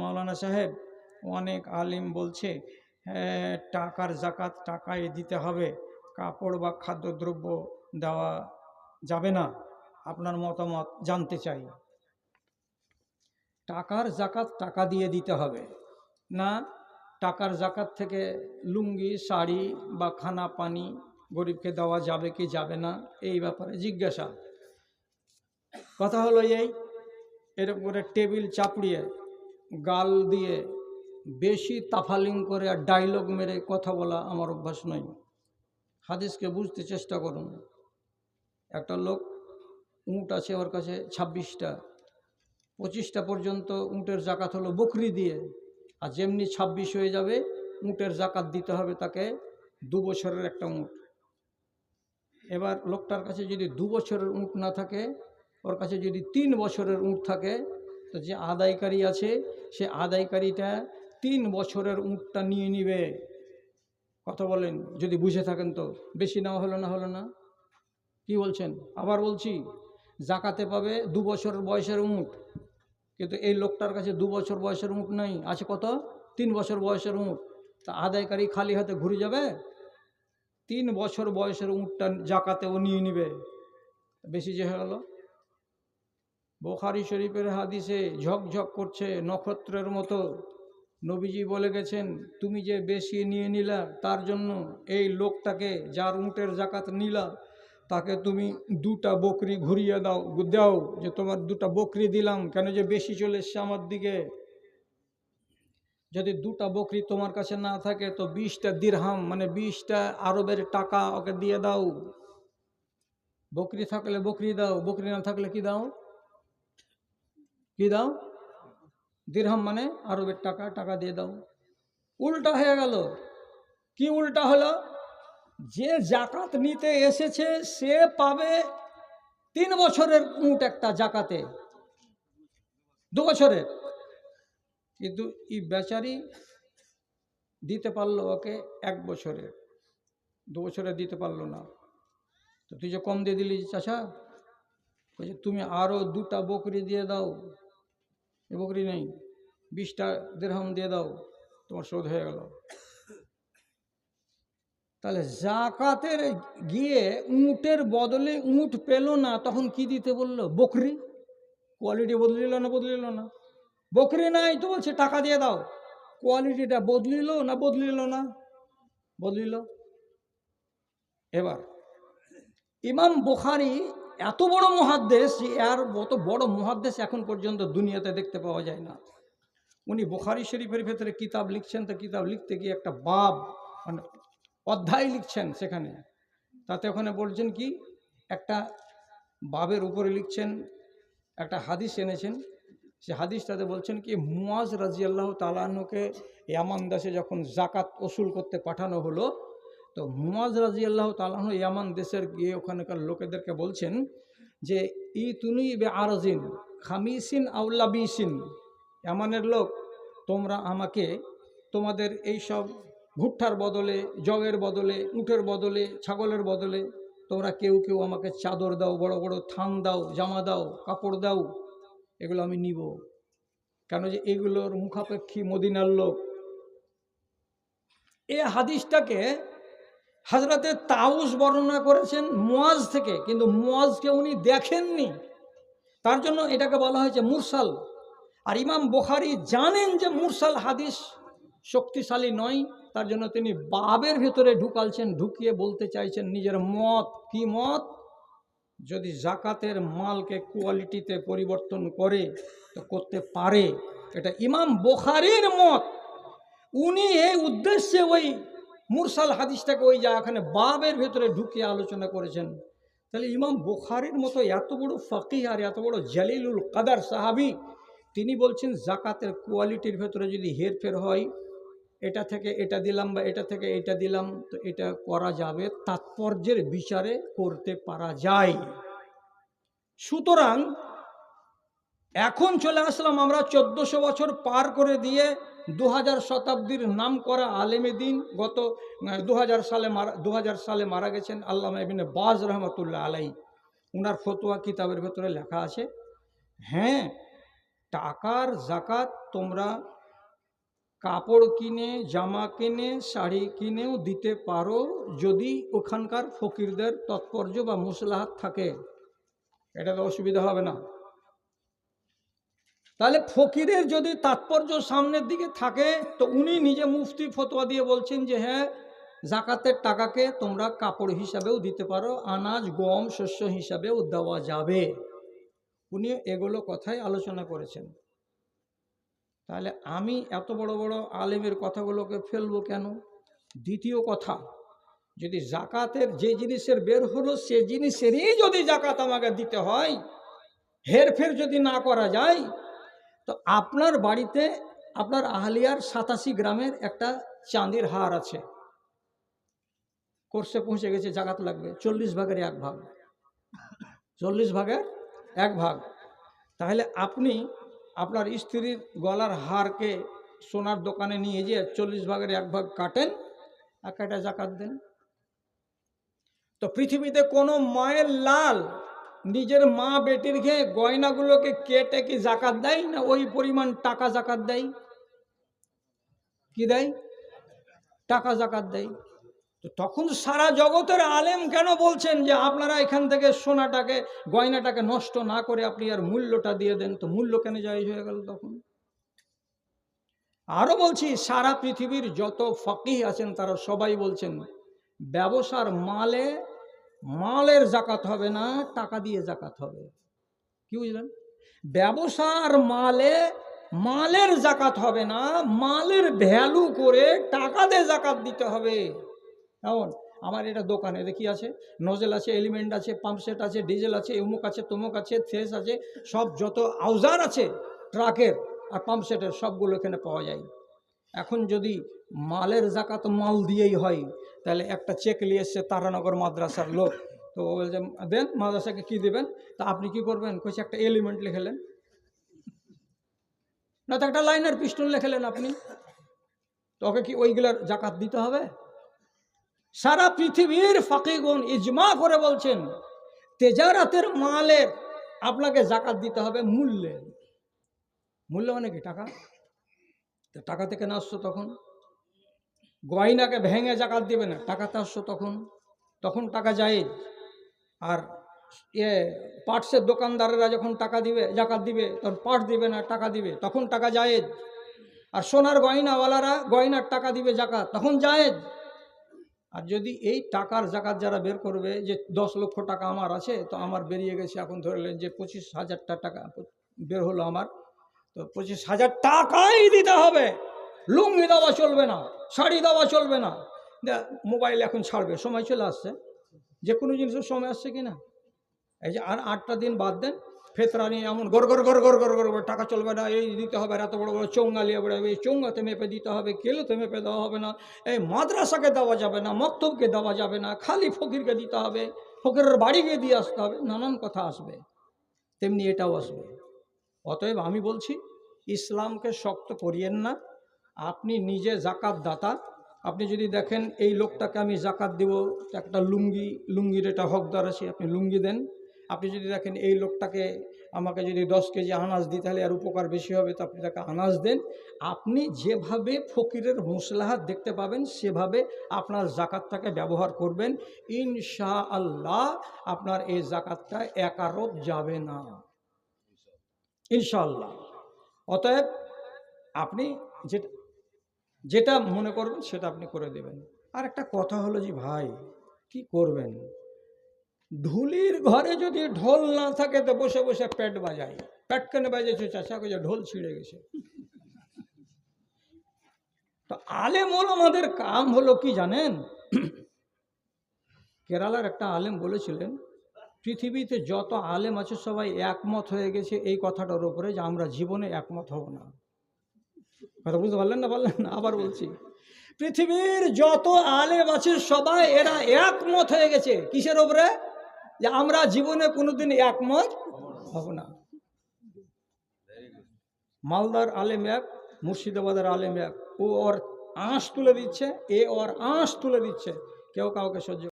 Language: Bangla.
মাওলানা সাহেব, অনেক আলিম বলছে টাকার জাকাত টাকায় দিতে হবে, কাপড় বা খাদ্যদ্রব্য দেওয়া যাবে না। আপনার মতামত জানতে চাই। টাকার জাকাত টাকা দিয়ে দিতে হবে, না টাকার জাকাত থেকে লুঙ্গি, শাড়ি বা খানা, পানি গরিবকে দেওয়া যাবে কি যাবে না, এই ব্যাপারে জিজ্ঞাসা। কথা হলো এই এর উপরে টেবিল চাপড়িয়ে গাল দিয়ে বেশি তাফালিং করে আর ডায়লগ মেরে কথা বলা আমার অভ্যাস নয়। হাদিসকে বুঝতে চেষ্টা করুন। একটা লোক উঁট আছে ওর কাছে ছাব্বিশটা, পঁচিশটা পর্যন্ত উঁটের জাকাত হলো বকরি দিয়ে আর যেমনি ছাব্বিশ হয়ে যাবে, উঁটের জাকাত দিতে হবে তাকে দু বছরের একটা উঁট। এবার লোকটার কাছে যদি দু বছরের উঁট না থাকে, ওর কাছে যদি তিন বছরের উঁট থাকে তো যে আদায়কারী আছে, সে আদায়কারীটা তিন বছরের উঁটটা নিয়ে নিবে। কথা বলেন, যদি বুঝে থাকেন তো। বেশি নেওয়া হলো না হলো না। কি বলছেন? আবার বলছি, জাকাতে পাবে দু বছর বয়সের উঁট। কিন্তু এই লোকটার কাছে দু বছর বয়সের উঁট নাই। আছে কত? তিন বছর বয়সের উঁট। তা আদায়কারী খালি হাতে ঘুরে যাবে? তিন বছর বয়সের উঁটটা জাকাতে ও নিয়ে নিবে। বেশি যে হয়ে গেল বোখারি শরীফের হাদিসে ঝকঝক করছে, নক্ষত্রের মতো। নবীজি বলে গেছেন, তুমি যে বেশি নিয়ে নিলা, তার জন্য এই লোকটাকে যার উঁটের জাকাত নিলা, তাকে তুমি দুটা বকরি ঘুরিয়ে দাও দাও, যে তোমার দুটা বকরি দিলাম, কেন যে বেশি চলে এসছে আমার দিকে? যদি দুটা বকরি তোমার কাছে না থাকে, তো বিশটা দিরহাম মানে বিশটা আরবের টাকা ওকে দিয়ে দাও। বকরি থাকলে বকরি দাও, বকরি না থাকলে কি দাও? কি দাও? দিরহাম মানে আরবের টাকা টাকা দিয়ে দাও। উল্টা হয়ে গেল। কি উল্টা হলো? যে জাকাত নিতে এসেছে, সে পাবে তিন বছরের উঁট একটা জাকাতে। দু বছরের। কিন্তু ই বেচারি দিতে পারল ওকে এক বছরের দু বছরে দিতে পারল না। তো তুই যে কম দিয়ে দিলি চাচা, বলছে, তুমি আরও দুটা বকরি দিয়ে দাও। এ বকরি নেই। বিশটা দেড়হাম দিয়ে দাও, তোমার শোধ হয়ে গেল। তাহলে জাকাতের গিয়ে উঁটের বদলে উঁট পেল না, তখন কি দিতে বলল? বকরি? কোয়ালিটি বদলিল না বদলিল না? বকরি নাই তো বলছে, টাকা দিয়ে দাও। কোয়ালিটিটা বদলিল না বদলিল না? বদলিল। এবার, ইমাম বুখারি এত বড় মহাদ্দেশ যে এর মতো বড় মহাদ্দেশ এখন পর্যন্ত দুনিয়াতে দেখতে পাওয়া যায় না। উনি বুখারি শরীফের ভেতরে কিতাব লিখছেন, তো কিতাব লিখতে গিয়ে একটা বাব মানে অধ্যায় লিখছেন সেখানে। তাতে ওখানে বলছেন কি, একটা বাবের উপরে লিখছেন, একটা হাদিস এনেছেন। সে হাদিস তাতে বলছেন কি মুয়াজ রাজিয়াল্লাহ তালাহকে ইয়ামান দেশে যখন জাকাত ওসুল করতে পাঠানো হলো তো মুমাজ রাজি আল্লাহ তালাহ ইয়ামান দেশের গিয়ে ওখানকার লোকেদেরকে বলছেন যে ই তুনি বে আরজিন খামিসিন আউল্লাবিসিন ইয়ামানের লোক, তোমরা আমাকে তোমাদের এই সব ভুট্টার বদলে জগের বদলে, উটের বদলে, ছাগলের বদলে, তোমরা কেউ কেউ আমাকে চাদর দাও, বড় বড় থান দাও, জামা দাও, কাপড় দাও, এগুলো আমি নিব। কেন যে এগুলোর মুখাপেক্ষী মদিনার লোক। এ হাদিসটাকে হাজরাতে তাউস বর্ণনা করেছেন মোয়াজ থেকে, কিন্তু মোয়াজকে উনি দেখেননি। তার জন্য এটাকে বলা হয়েছে মুরসাল। আর ইমাম বোখারি জানেন যে মুরসাল হাদিস শক্তিশালী নয়, তার জন্য তিনি বাবের ভেতরে ঢুকালছেন, ঢুকিয়ে বলতে চাইছেন নিজের মত। কি মত? যদি জাকাতের মালকে কোয়ালিটিতে পরিবর্তন করে, তো করতে পারে। এটা ইমাম বোখারির মত। উনি এই উদ্দেশ্যে ওই মুরসাল হাদিসটাকে ওই জায়গাখানে বাবের ভেতরে ঢুকিয়ে আলোচনা করেছেন। তাহলে ইমাম বোখারির মতো এত বড় ফকি আর এত বড় জালিলুল কাদার সাহাবি, তিনি বলছেন জাকাতের কোয়ালিটির ভেতরে যদি হেরফের হয়, এটা থেকে এটা দিলাম বা এটা থেকে এটা দিলাম, তো এটা করা যাবে, তাৎপর্যের বিচারে করতে পারা যায়। সুতরাং এখন চলে আসলাম আমরা চোদ্দোশো বছর পার করে দিয়ে দু হাজার শতাব্দীর নাম করা আলেমে দিন। গত দু হাজার সালে মারা দু হাজার সালে মারা গেছেন আল্লামা ইবিনে বাজ রহমতুল্লাহ আলাই উনার ফতোয়া কিতাবের ভেতরে লেখা আছে হ্যাঁ টাকার জাকাত তোমরা কাপড় কিনে, জামা কিনে, শাড়ি কিনেও দিতে পারো যদি ওখানকার ফকিরদের তৎপর্য বা মুসলাহাত থাকে। এটা তো অসুবিধা হবে না। তাহলে ফকিরের যদি তাৎপর্য সামনের দিকে থাকে, তো উনি নিজে মুফতি ফতোয়া দিয়ে বলছেন যে হ্যাঁ জাকাতের টাকাকে তোমরা কাপড় হিসাবেও দিতে পারো, আনাজ, গম, শস্য হিসাবেও দেওয়া যাবে। উনি এগুলো কথাই আলোচনা করেছেন। তাহলে আমি এত বড় বড় আলেমের কথাগুলোকে ফেলব কেন? দ্বিতীয় কথা, যদি জাকাতের যে জিনিসের বের হলো, সে জিনিসেরই যদি জাকাত আমাকে দিতে হয়, হেরফের যদি না করা যায় তো আপনার বাড়িতে আপনার আহলিয়ার সাতাশি গ্রামের একটা চাঁদির হার আছে। কোর্সে পৌঁছে গেছে, জাকাত লাগবে। চল্লিশ ভাগের এক ভাগ। চল্লিশ ভাগের এক ভাগ। তাহলে আপনি আপনার স্ত্রীর গলার হারকে সোনার দোকানে নিয়ে যেয়ে চল্লিশ ভাগের এক ভাগ কাটেন আর কাটা জাকাত দেন? তো পৃথিবীতে কোনো মায়ের লাল নিজের মা বেটির খেয়ে গয়নাগুলোকে কেটে কি জাকাত দেয় না ওই পরিমাণ টাকা জাকাত দেয়? কি দেয়? টাকা জাকাত দেয়। তো তখন সারা জগতের আলেম কেন বলছেন যে আপনারা এখান থেকে সোনাটাকে, গয়নাটাকে নষ্ট না করে আপনি আর মূল্যটা দিয়ে দেন? তো মূল্য কেন জায়জ হয়ে গেল তখন? আরও বলছি, সারা পৃথিবীর যত ফকিহ আছেন তারা সবাই বলছেন, ব্যবসার মালে মালের জাকাত হবে না, টাকা দিয়ে জাকাত হবে। কি বুঝলেন? ব্যবসার মালে মালের জাকাত হবে না, মালের ভ্যালু করে টাকা দিয়ে জাকাত দিতে হবে। কেমন? আমার এটা দোকানে দেখি আছে? নজেল আছে, এলিমেন্ট আছে, পাম্পসেট আছে, ডিজেল আছে অমুক আছে, তমুক আছে, থ্রেস আছে, সব যত আউজার আছে, ট্রাকের আর পাম্পসেটের সবগুলো এখানে পাওয়া যায়। এখন যদি মালের জাকাত মাল দিয়েই হয় তাহলে একটা চেক নিয়ে এসছে তারানগর মাদ্রাসার লোক। তো ও বলছে, দেন মাদ্রাসাকে কি দেবেন? তা আপনি কি করবেন? কইছে, একটা এলিমেন্ট লিখেলেন। না, তো একটা লাইনার পিস্টন লিখেলেন আপনি। তো ওকে কি ওইগুলার জাকাত দিতে হবে? সারা পৃথিবীর ফাঁকিগুন ইজমা করে বলছেন, তেজারাতের মালের আপনাকে জাকাত দিতে হবে মূল্যে। মূল্য মানে কি, টাকা? টাকা থেকে না আসছো তখন? গয়নাকে ভেঙে জাকাত দিবে না টাকাতে আসছো তখন তখন টাকা যায় আর এ পার্টসের দোকানদারেরা যখন টাকা দিবে, জাকাত দিবে, তখন পাট দিবে না, টাকা দিবে, তখন টাকা জায়েজ। আর সোনার গয়নাওয়ালারা গয়নার টাকা দিবে, জাকাত, তখন জায়েজ। আর যদি এই টাকার জাকাত যারা বের করবে, যে দশ লক্ষ টাকা আমার আছে, তো আমার বেরিয়ে গেছে, এখন ধরলেন যে পঁচিশ হাজারটা টাকা বের হলো আমার, তো পঁচিশ হাজার টাকাই দিতে হবে। লুঙ্গি দেওয়া চলবে না। শাড়ি দেওয়া চলবে না। মোবাইল এখন ছাড়বে, সময় চলে আসছে। যে কোনো জিনিসের সময় আসছে কি না এই যে, আর আটটা দিন বাদ দেন, ফেতরা নিয়ে এমন গড় গড় গড় গড় গড় গড় টাকা চলবে না, এই দিতে হবে এত বড় বড় চৌঙ্গা নিয়ে বেড়াবে এই চৌঙ্গাতে মেপে দিতে হবে, কেলোতে মেপে দেওয়া হবে না, এই মাদ্রাসাকে দেওয়া যাবে না, মক্তবকে দেওয়া যাবে না, খালি ফকিরকে দিতে হবে, ফকিরের বাড়ি গিয়ে দিয়ে আসতে হবে, নানান কথা আসবে, তেমনি এটাও আসবে। অতএব আমি বলছি, ইসলামকে শক্ত করিয়েন না আপনি নিজে জাকাত দাতা। আপনি যদি দেখেন এই লোকটাকে আমি জাকাত দিব, একটা লুঙ্গি, লুঙ্গির এটা হকদার আছে, আপনি লুঙ্গি দেন। আপনি যদি দেখেন এই লোকটাকে আমাকে যদি দশ কেজি আনাজ দিতে তাহলে আর উপকার বেশি হবে, তো আপনি তাকে আনাজ দেন। আপনি যেভাবে ফকিরের মুসলাহাত দেখতে পাবেন, সেভাবে আপনার জাকাতটাকে ব্যবহার করবেন। ইনশা আল্লাহ আপনার এই জাকাতটা একারত যাবে না। ইনশাআল্লাহ। অতএব আপনি যেটা যেটা মনে করবেন সেটা আপনি করে দেবেন। আর একটা কথা হলো যে, ভাই, কি করবেন? ঢুলির ঘরে যদি ঢোল না থাকে তো বসে বসে পেট বাজাই। পেট কেন বাজেছে চাচা? যে ঢোল ছিঁড়ে গেছে। তো আলেম আমাদের কাম হলো কি জানেন? কেরালার একটা আলেম বলেছিলেন, পৃথিবীতে যত আলেম আছে সবাই একমত হয়ে গেছে এই কথাটার উপরে যে আমরা জীবনে একমত হব না। কথা বুঝতে পারলেন না পারলেন না? আবার বলছি। পৃথিবীর যত আলেম আছে সবাই এরা একমত হয়ে গেছে। কিসের ওপরে যে আমরা জীবনে কোনোদিন একমত হব না। মালদার আলেম এক, মুর্শিদাবাদের আলেম এক। ও ওর আঁশ তুলে দিচ্ছে, এ ওর আঁশ তুলে দিচ্ছে। কেউ কাউকে সহ্য